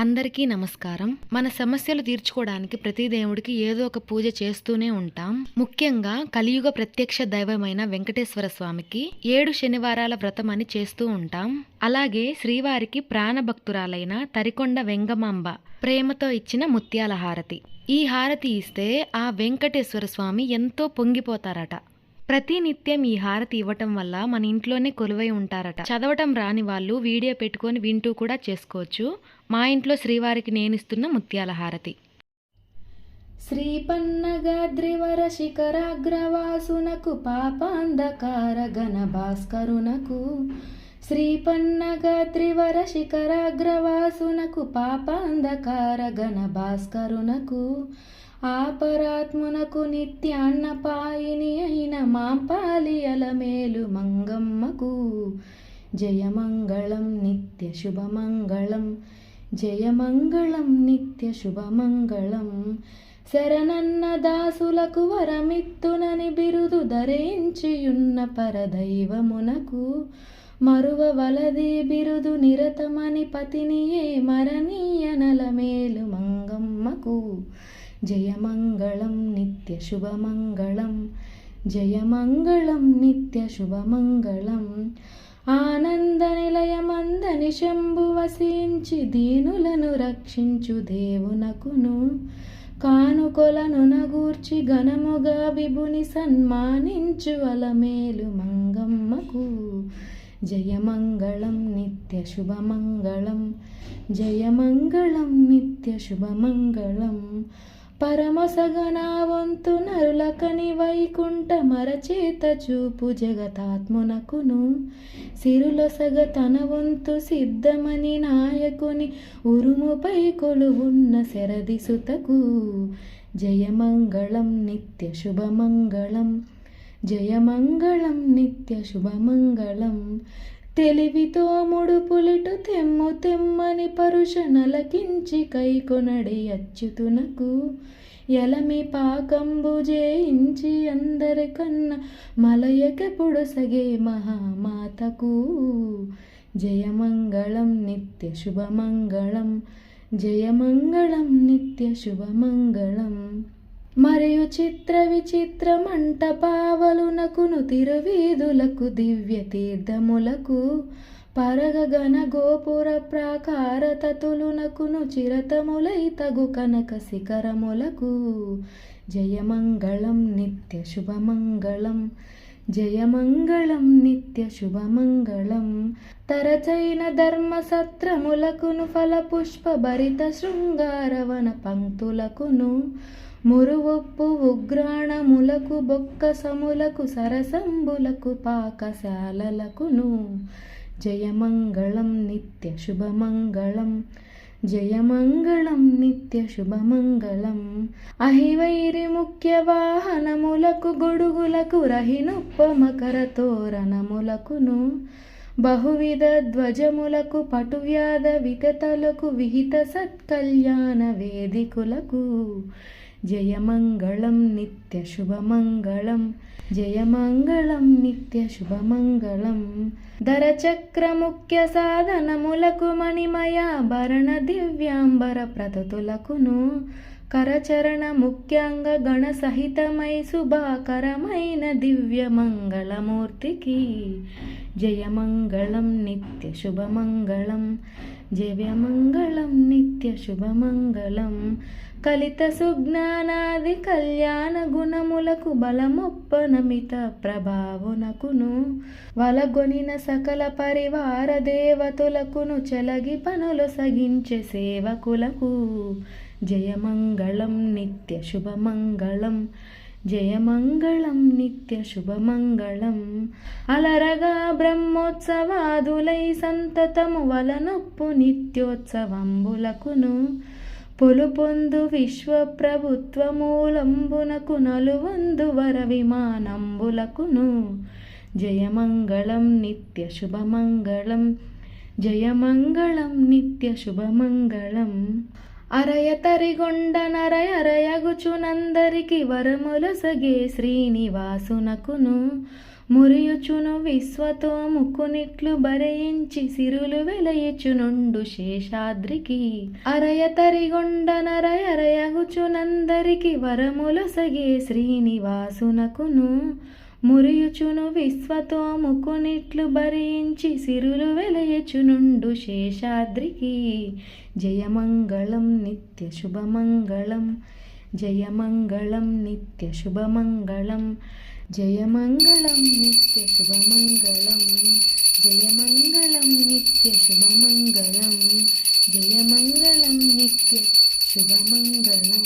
అందరికీ నమస్కారం. మన సమస్యలు తీర్చుకోవడానికి ప్రతి దేవుడికి ఏదో ఒక పూజ చేస్తూనే ఉంటాం. ముఖ్యంగా కలియుగ ప్రత్యక్ష దైవమైన వెంకటేశ్వర స్వామికి ఏడు శనివారాల వ్రతం అని చేస్తూ ఉంటాం. అలాగే శ్రీవారికి ప్రాణభక్తురాలైన తరికొండ వెంగమాంబ ప్రేమతో ఇచ్చిన ముత్యాల హారతి. ఈ హారతి ఇస్తే ఆ వెంకటేశ్వర స్వామి ఎంతో పొంగిపోతారట. ప్రతి నిత్యం ఈ హారతి ఇవ్వటం వల్ల మన ఇంట్లోనే కొలువై ఉంటారట. చదవటం రాని వాళ్ళు వీడియో పెట్టుకొని వింటూ కూడా చేసుకోవచ్చు. మా ఇంట్లో శ్రీవారికి నేనిస్తున్న ముత్యాల హారతి. శ్రీపన్నగాద్రివర శిఖరాగ్రవాసునకు పాపాంధకార గణ భాస్కరునకు శ్రీపన్నగాద్రివర శిఖరాగ్రవాసునకు పాపాంధకార గణ భాస్కరునకు ఆపరాత్మునకు నిత్యాన్నపాయిని అయిన మాంపాలియల మేలు మంగమ్మకు. జయమంగళం నిత్య శుభమంగళం జయమంగళం నిత్య శుభమంగళం. శరణన్న దాసులకు వరమిత్తునని బిరుదు ధరించియున్న పరదైవమునకు. మరువ వలది బిరుదు నిరతమని పతినియే మరణీయనల మేలు మంగమ్మకు. జయమంగళం నిత్య శుభమంగళం. జయమంగళం నిత్య శుభమంగళం. ఆనంద నిలయమందని శంభు వసించి దీనులను రక్షించు దేవునకును. కానుకొలను నగూర్చి ఘనముగా విభుని సన్మానించు అలమేలు మంగమ్మకు. జయమంగళం నిత్య శుభమంగళం. జయమంగళం నిత్య పరమసగనావంతు నరులకని వైకుంఠ మరచేత చూపు జగతాత్మునకును. సిరులొసగ తన వంతు సిద్ధమని నాయకుని ఉరుముపై కొలువున్న శరది సుతకు. జయమంగళం నిత్య శుభమంగళం జయమంగళం నిత్య శుభమంగళం తెలివితో ముడుపులిటు తెమ్ము తెమ్మని పరుష నలకించి కైకొనడి అచ్యుతునకు ఎలమి పాకంబు జయించి అందరికన్నా మలయక పొడసగే మహామాతకు. జయమంగళం నిత్య శుభమంగళం జయమంగళం నిత్య శుభమంగళం. మరియు చిత్ర విచిత్ర మంటపావలునకును తిరువీధులకు దివ్య తీర్థములకు పరగగన గోపుర ప్రాకార తతులునకును చిరతములై తగు కనక శిఖరములకు జయమంగళం నిత్య శుభమంగళం. జయమంగళం నిత్య శుభమంగళం. తరచైన ధర్మ సత్రములకును ఫల పుష్ప భరిత శృంగారవన పంక్తులకును మురువొప్పు ఉగ్రాణములకు బొక్కసములకు సరసంబులకు పాకశాలలకును. జయమంగళం నిత్య శుభమంగళం. జయమంగళం నిత్య శుభమంగళం. అహివైరి ముఖ్య వాహనములకు గొడుగులకు రహినొప్ప మకర తోరణములకును. బహువిధ ధ్వజములకు పటువ్యాధ విగతలకు విహిత సత్కళ్యాణ వేదికులకు. జయమంగళం నిత్య శుభమంగళం. జయమంగళం నిత్య శుభమంగళం. ధరచక్ర ముఖ్య సాధనములకు మణిమయాభరణ దివ్యాంబర ప్రతతులకును. కరచరణ ముఖ్యాంగ గణ సహితమై శుభాకరమైన దివ్య మంగళమూర్తికి. జయమంగళం నిత్య శుభమంగళం. జయమంగళం నిత్య శుభమంగళం కలిత సుజ్ఞానాది కళ్యాణ గుణములకు బలమొప్పనమిత ప్రభావునకును వలగొనిన సకల పరివార దేవతులకును చెలగి పనులు సగించే సేవకులకు జయమంగళం నిత్య శుభమంగళం జయమంగళం నిత్య శుభమంగళం. అలరగా బ్రహ్మోత్సవాదులై సంతతము వలనొప్పు నిత్యోత్సవంబులకును. పొలుపొందు విశ్వప్రభుత్వమూలంబునకు నలువందు వర విమానంబులకును జయమంగళం నిత్య శుభమంగళం. జయమంగళం నిత్య శుభమంగళం. అరయతరిగొండ నరయరయగుచునందరికి వరములసగే శ్రీనివాసునకును. మురియుచును విశ్వతో ముక్కునిట్లు బరయించి సిరులు వెలయచునుండు శేషాద్రికి. అరయ తరిగొండ నరయ అరయగుచునందరికి వరములసగే శ్రీనివాసునకును. మురియుచును విశ్వతో ముకునిట్లు భరించి సిరులు వెలయచునుండు శేషాద్రికి. జయమంగళం నిత్య శుభమంగళం జయమంగళం నిత్య శుభమంగళం జయమంగళం నిత్య శుభమంగళం జయమంగళం నిత్య శుభమంగళం జయమంగళం నిత్య శుభమంగళం.